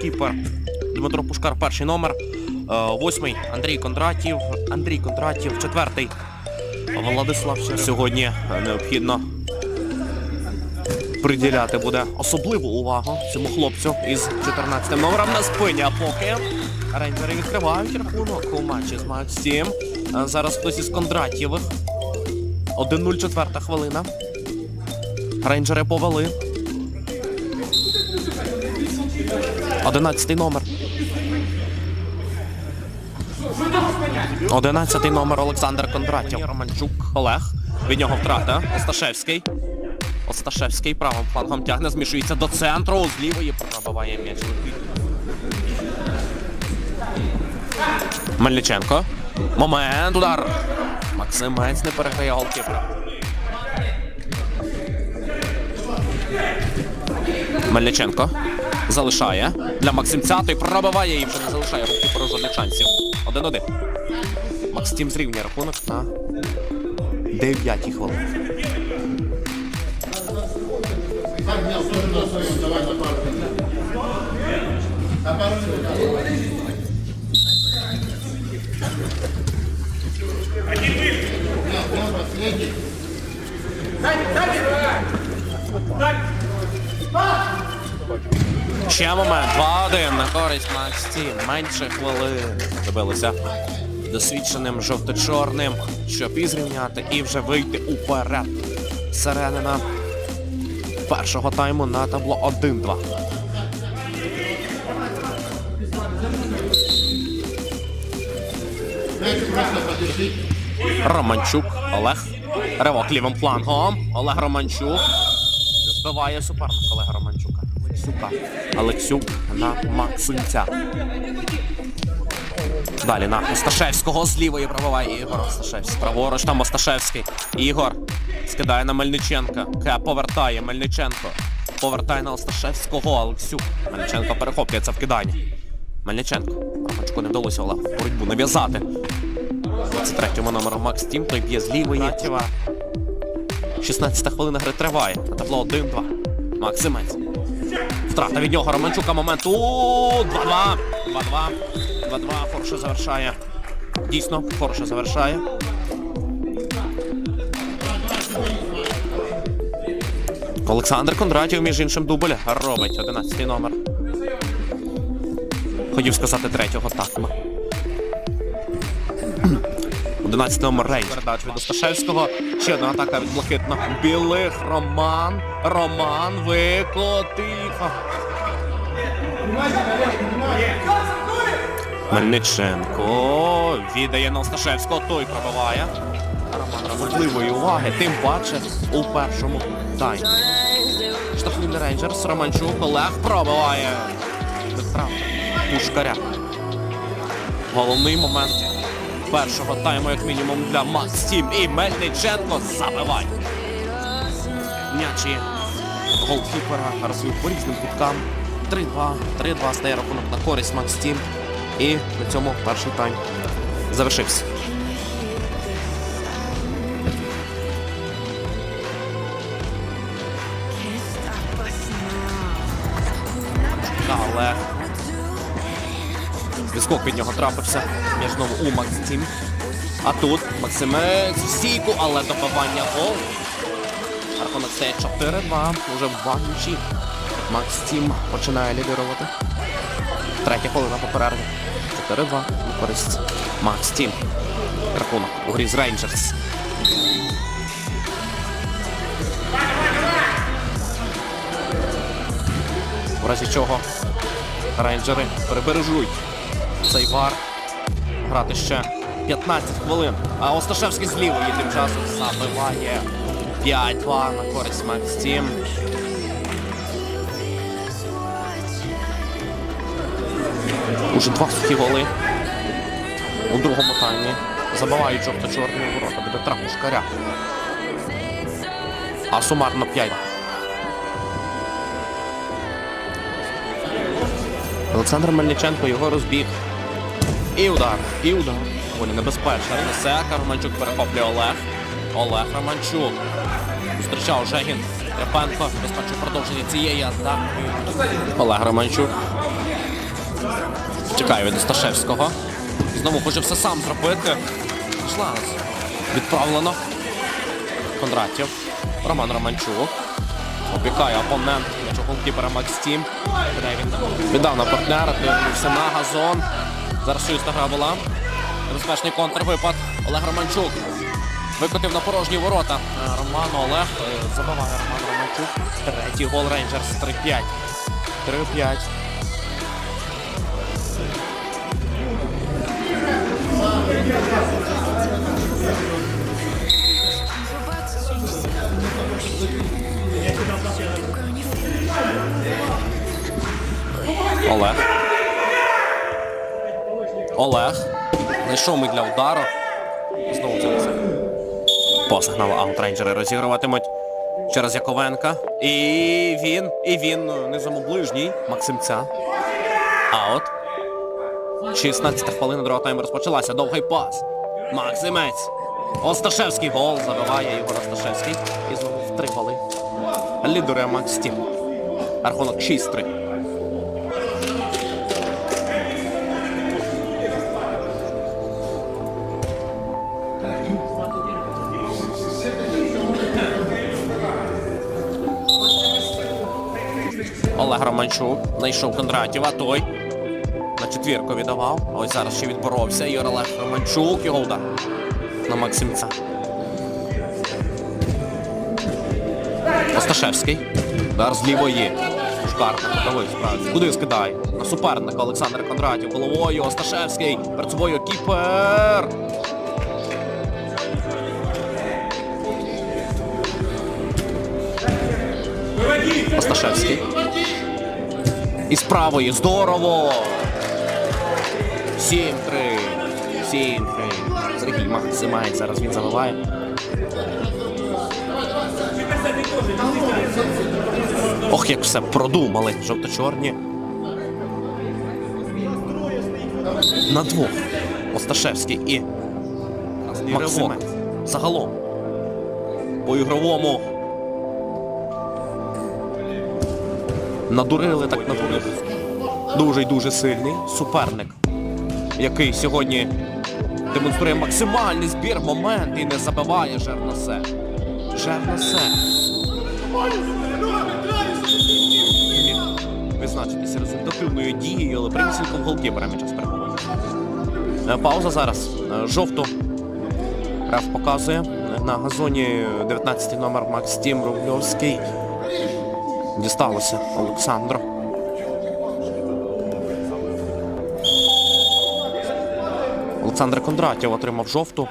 голкіпер Дмитро Пушкар, перший номер. Е, Восьмий Андрій Кондратів. Андрій Кондратів, четвертий. Владислав Черев. Сьогодні необхідно приділяти буде особливу увагу цьому хлопцю із 14 номером на спині. А поки рейнджери відкривають рахунок у матчі з Максим. Е, Зараз хтось із Кондратєвих. 1-0 четверта хвилина. Рейнджери повели. 11 номер. 11 номер Олександр Кондратєв. Романчук Олег. Від нього втрата. Осташевський. Осташевський правим флангом тягне, змішується до центру. З лівої пробиває м'яч. Мельниченко. Момент. Удар. Максимець не переграє голкіпера. Мельниченко залишає для Максимця, той пробиває і вже не залишає голкіперу жодних шансів. 1-1. Максим зрівнює рахунок на 9 хвилині. Ще момент. 2-1 на користь Максим. Менше хвилин. Добилися досвідченим жовто-чорним, щоб і зрівняти, і вже вийти уперед. Середина першого тайму на табло 1-2. Романчук Олег. Ривок лівим флангом. Олег Романчук. Збиває суперника Олега Романчука. Олексюка. Олексюк на Максимця. Далі на Осташевського з лівої пробиває Ігор Осташевський. Праворуч там Осташевський. Ігор скидає на Мельниченка. Ке повертає Мельниченко. Повертає на Осташевського. Олексюк. Мельниченко перехоплюється в киданні. Мельниченко. Романчуку не вдалося Олегу боротьбу нав'язати. 23-му номеру Макс Тім, той б'є з лівої. 16 хвилина гри триває. На табло 1-2. Максимець. Втрата від нього Романчука моменту. У 2-2. 2-2. 2-2. Хороше завершає. Дійсно, хороше завершає. Олександр Кондратів, між іншим, дубль робить 11 номер. Хотів сказати третього тахма. 11 номер Рейндж. Передач від Осташевського. Ще одна атака від блакитно. Білих. Роман. Роман викотив. Мельниченко віддає на Осташевського. Той пробиває. Роман важливої уваги. Тим паче у першому таймі. Штрафний Рейнджерс. Романчук. Олег пробиває. Пушкаря. Головний момент першого тайму, як мінімум, для Максим і Мельниченко забиває. М'ячі голкіпера розбив по різним куткам. 3-2. 3-2 стає рахунок на користь Максим. І на цьому перший тайм завершився. Але Відскок від нього трапився між знову у Максим. А тут Максимець стійку, але добивання гол. Рахунок стає 4-2. Уже в банчі. Максим починає лідирувати. Третя хвилина по перерві. 4-2 на користь Максим. Рахунок у грі з Рейнджерс. В разі чого рейнджери перебережуть цей вар. Грати ще 15 хвилин. А Осташевський з лівої тим часом забиває 5-2 на користь Максим. Уже два сухі голи у другому таймі. Забивають жовто-чорні ворота від Петра Пушкаря. А сумарно 5. Олександр Мельниченко його розбіг. І удар, і удар. Вони небезпечно. Несе, Романчук перехоплює Олег. Олег Романчук. Зустрічав Жегін. Трепенко. Безпечно продовження цієї атаки. Олег Романчук. Чекає від Осташевського. Знову хоче все сам зробити. Шланс. Відправлено. Кондратів. Роман Романчук. Опікає опонент. М'ячок голкіпера Макс Тім. Віддав на партнера. Дивився на газон. Зараз гра була. безпечний контрвипад. Олег Романчук. Викотив на порожні ворота. Е, Роман Олег е, забиває Роман Романчук. Третій гол Рейнджерс 3-5. 3-5. Олег. Олег. Знайшов ми для удару. Знову це все. Посигнали аутрейнджери розігруватимуть через Яковенка. І він, і він ну, не самоближній. Максимця. Аут. 16 хвилина другого тайму розпочалася. Довгий пас. Максимець. Осташевський гол забиває Ігор Осташевський. І знову в три голи. Лідерує Макс Тім. Рахунок 6-3. Романчук знайшов Кондратєва, той на четвірку віддавав. А ось зараз ще відборовся. Ігор Олег Романчук, його удар на Максимця. Осташевський. Удар з лівої. Шкарка готовий справді. Куди скидає? На суперника Олександр Кондратів головою. Осташевський. Перед собою кіпер. Осташевський. І з правої. Здорово! 7-3. 7-3. Сергій Максимець зараз він забиває. Ох, як все продумали. Жовто-чорні. На двох. Осташевський і Максимець. Загалом. По ігровому. Надурили так надурили. Дуже й дуже сильний суперник, який сьогодні демонструє максимальний збір момент і не забиває. Жерносе. Міг Визначитися результативною дією, але прямісінько в голкіпера час перемоги. Е, Пауза зараз. Е, Жовту. Реф показує. На газоні 19 номер Макс Тім Рубльовський. Дісталося Олександру. Олександр Кондратів отримав жовту.